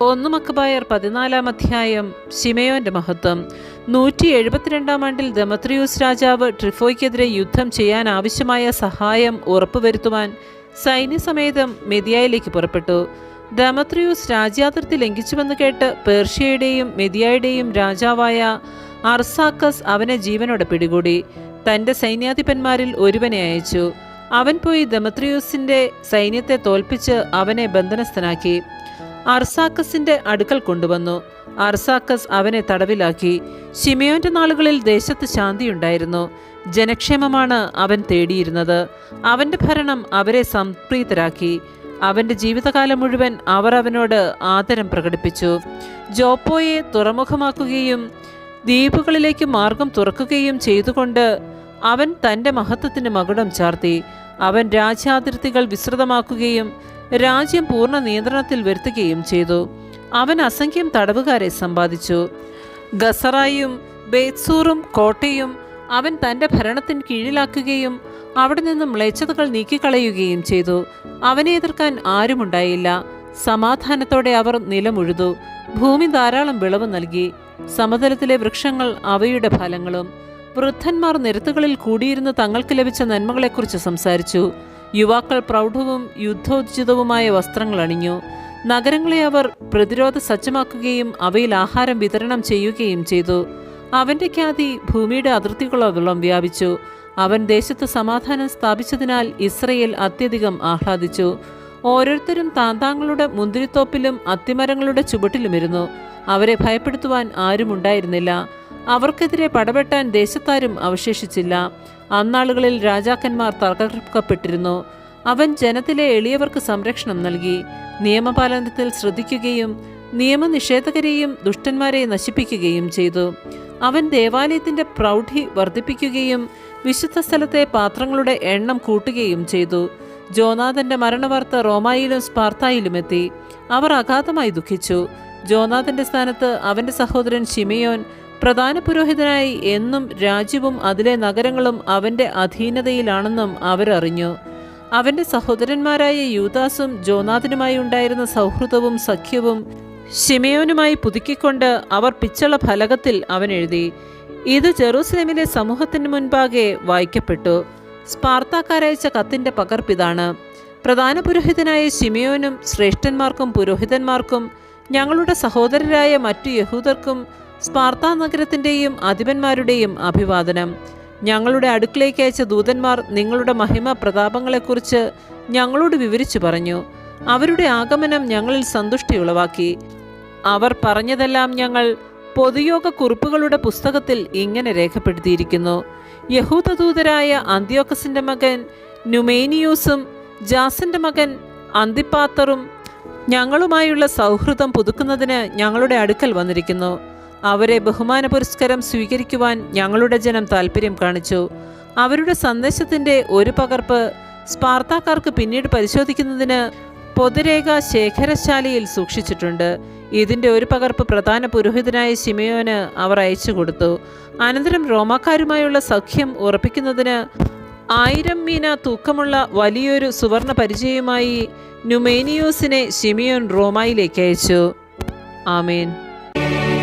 ഒന്ന് മക്കബായർ പതിനാലാം അധ്യായം ശിമയോന്റെ മഹത്വം. നൂറ്റി എഴുപത്തിരണ്ടാം ആണ്ടിൽ ദമത്രിയൂസ് രാജാവ് ട്രിഫോയ്ക്കെതിരെ യുദ്ധം ചെയ്യാൻ ആവശ്യമായ സഹായം ഉറപ്പുവരുത്തുവാൻ സൈന്യസമേതം മെതിയായിലേക്ക് പുറപ്പെട്ടു. ദമത്രിയൂസ് രാജ്യാതിർത്തി ലംഘിച്ചുവെന്ന് കേട്ട് പേർഷ്യയുടെയും മെതിയായുടെയും രാജാവായ അർസാക്കസ് അവനെ ജീവനോടെ പിടികൂടി. തന്റെ സൈന്യാധിപന്മാരിൽ ഒരുവനെ അയച്ചു. അവൻ പോയി ദമത്രിയൂസിന്റെ സൈന്യത്തെ തോൽപ്പിച്ച് അവനെ ബന്ധനസ്ഥനാക്കി. അർസാക്കസിന്റെ അടുക്കൽ കൊണ്ടുവന്നു. അർസാക്കസ് അവനെ തടവിലാക്കി. ഷിമയോന്റെ നാളുകളിൽ ദേശത്ത് ശാന്തിയുണ്ടായിരുന്നു. ജനക്ഷേമമാണ് അവൻ തേടിയിരുന്നത്. അവന്റെ ഭരണം അവരെ സംപ്രീതരാക്കി. അവന്റെ ജീവിതകാലം മുഴുവൻ അവർ അവനോട് ആദരം പ്രകടിപ്പിച്ചു. ജോപ്പോയെ തുറമുഖമാക്കുകയും ദ്വീപുകളിലേക്ക് മാർഗം തുറക്കുകയും ചെയ്തുകൊണ്ട് അവൻ തന്റെ മഹത്വത്തിന് മകുടം ചാർത്തി. അവൻ രാജ്യാതിർത്തികൾ വിസ്തൃതമാക്കുകയും രാജ്യം പൂർണ നിയന്ത്രണത്തിൽ വരുത്തുകയും ചെയ്തു. അവൻ അസംഖ്യം തടവുകാരെ സമ്പാദിച്ചു. ഗസറായും ബേത്സൂറും കോട്ടയും അവൻ തന്റെ ഭരണത്തിന് കീഴിലാക്കുകയും അവിടെ നിന്നും മ്ലേച്ഛതകൾ നീക്കിക്കളയുകയും ചെയ്തു. അവനെ എതിർക്കാൻ ആരുമുണ്ടായില്ല. സമാധാനത്തോടെ അവർ നിലമുഴുതു. ഭൂമി ധാരാളം വിളവ് നൽകി. സമതലത്തിലെ വൃക്ഷങ്ങൾ അവയുടെ ഫലങ്ങളും. വൃദ്ധന്മാർ നിരത്തുകളിൽ കൂടിയിരുന്ന് തങ്ങൾക്ക് ലഭിച്ച നന്മകളെക്കുറിച്ച് സംസാരിച്ചു. യുവാക്കൾ പ്രൗഢവും യുദ്ധോചിതവുമായ വസ്ത്രങ്ങൾ അണിഞ്ഞു. നഗരങ്ങളെ അവർ പ്രതിരോധ സജ്ജമാക്കുകയും അവയിൽ ആഹാരം വിതരണം ചെയ്യുകയും ചെയ്തു. അവന്റെ ഖ്യാതി ഭൂമിയുടെ അതിർത്തികളോളം വ്യാപിച്ചു. അവൻ ദേശത്ത് സമാധാനം സ്ഥാപിച്ചതിനാൽ ഇസ്രയേൽ അത്യധികം ആഹ്ലാദിച്ചു. ഓരോരുത്തരും താന്താങ്ങളുടെ മുന്തിരിത്തോപ്പിലും അത്തിമരങ്ങളുടെ ചുവട്ടിലുമിരുന്നു. അവരെ ഭയപ്പെടുത്തുവാൻ ആരുമുണ്ടായിരുന്നില്ല. അവർക്കെതിരെ പടപെട്ടാൻ ദേശത്താരും അവശേഷിച്ചില്ല. അന്നാളുകളിൽ രാജാക്കന്മാർ തകർക്കപ്പെട്ടിരുന്നു അവൻ ജനത്തിലെ എളിയവർക്ക് സംരക്ഷണം നൽകി. നിയമപാലനത്തിൽ ശ്രദ്ധിക്കുകയും നിയമനിഷേധകരെയും ദുഷ്ടന്മാരെ നശിപ്പിക്കുകയും ചെയ്തു. അവൻ ദേവാലയത്തിന്റെ പ്രൗഢി വർദ്ധിപ്പിക്കുകയും വിശുദ്ധ സ്ഥലത്തെ പാത്രങ്ങളുടെ എണ്ണം കൂട്ടുകയും ചെയ്തു. ജോനാഥന്റെ മരണവാർത്ത റോമായിലും സ്പാർത്തായിലും എത്തി. അവർ അഗാധമായി ദുഃഖിച്ചു. ജോനാഥന്റെ സ്ഥാനത്ത് അവന്റെ സഹോദരൻ ഷിമയോൻ പ്രധാന പുരോഹിതനായി എന്നും രാജ്യവും അതിലെ നഗരങ്ങളും അവന്റെ അധീനതയിലാണെന്നും അവരറിഞ്ഞു അവന്റെ സഹോദരന്മാരായ യൂദാസും ജോനാഥനുമായി ഉണ്ടായിരുന്ന സൗഹൃദവും സഖ്യവും ഷിമയോനുമായി പുതുക്കിക്കൊണ്ട് അവർ പിച്ചള ഫലകത്തിൽ അവൻ എഴുതി. ഇത് ജെറൂസലേമിലെ സമൂഹത്തിന് മുൻപാകെ വായിക്കപ്പെട്ടു. സ്പാർത്താക്കാരയച്ച കത്തിന്റെ പകർപ്പിതാണ്. പ്രധാന പുരോഹിതനായ ഷിമയോനും ശ്രേഷ്ഠന്മാർക്കും പുരോഹിതന്മാർക്കും ഞങ്ങളുടെ സഹോദരരായ മറ്റു യഹൂദർക്കും സ്പാർത്ത നഗരത്തിന്റെയും അധിപന്മാരുടെയും അഭിവാദനം. ഞങ്ങളുടെ അടുക്കിലേക്ക് അയച്ച ദൂതന്മാർ നിങ്ങളുടെ മഹിമ പ്രതാപങ്ങളെക്കുറിച്ച് ഞങ്ങളോട് വിവരിച്ചു പറഞ്ഞു. അവരുടെ ആഗമനം ഞങ്ങളിൽ സന്തുഷ്ടി ഉളവാക്കി. അവർ പറഞ്ഞതെല്ലാം ഞങ്ങൾ പൊതുയോഗ കുറിപ്പുകളുടെ പുസ്തകത്തിൽ ഇങ്ങനെ രേഖപ്പെടുത്തിയിരിക്കുന്നു. യഹൂദദൂതരായ അന്ത്യോക്കസിന്റെ മകൻ നുമേനിയൂസും ജാസിന്റെ മകൻ അന്തിപ്പാത്തറും ഞങ്ങളുമായുള്ള സൗഹൃദം പുതുക്കുന്നതിന് ഞങ്ങളുടെ അടുക്കൽ വന്നിരിക്കുന്നു. അവരെ ബഹുമാന പുരസ്കാരം സ്വീകരിക്കുവാൻ ഞങ്ങളുടെ ജനം താല്പര്യം കാണിച്ചു. അവരുടെ സന്ദേശത്തിന്റെ ഒരു പകർപ്പ് സ്പാർത്താക്കാർക്ക് പിന്നീട് പരിശോധിക്കുന്നതിന് പൊതുരേഖ ശേഖരശാലയിൽ സൂക്ഷിച്ചിട്ടുണ്ട്. ഇതിന്റെ ഒരു പകർപ്പ് പ്രധാന പുരോഹിതനായ ശിമയോന് അവർ അയച്ചു കൊടുത്തു. അനന്തരം റോമാക്കാരുമായുള്ള സഖ്യം ഉറപ്പിക്കുന്നതിന് ആയിരം മീന തൂക്കമുള്ള വലിയൊരു സുവർണ പരിചയവുമായി നുമേനിയൂസിനെ ശിമിയോൻ റോമായിലേക്ക് അയച്ചു. ആമേൻ.